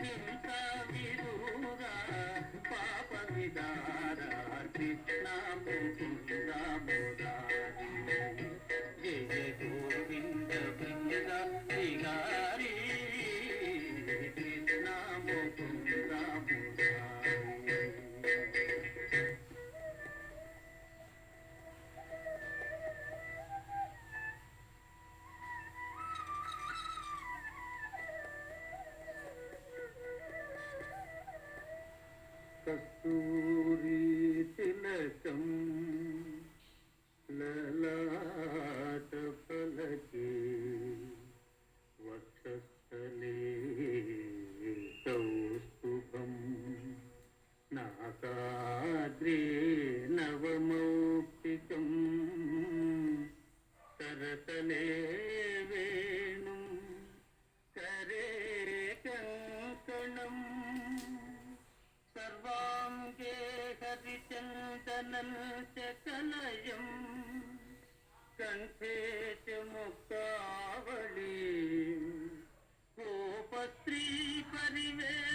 హింసా విదూరా పాప విదారా కృష్ణ కస్తూరి తిలకం లలాట ఫలకే వక్షస్థలే కౌస్తుభం నాకాద్రే నవమౌక్తికం కరతలే കനൽച്ച കലയും കൺപേറ്റ് മുക്കാവളി. കോപശ്രീ പരിവേ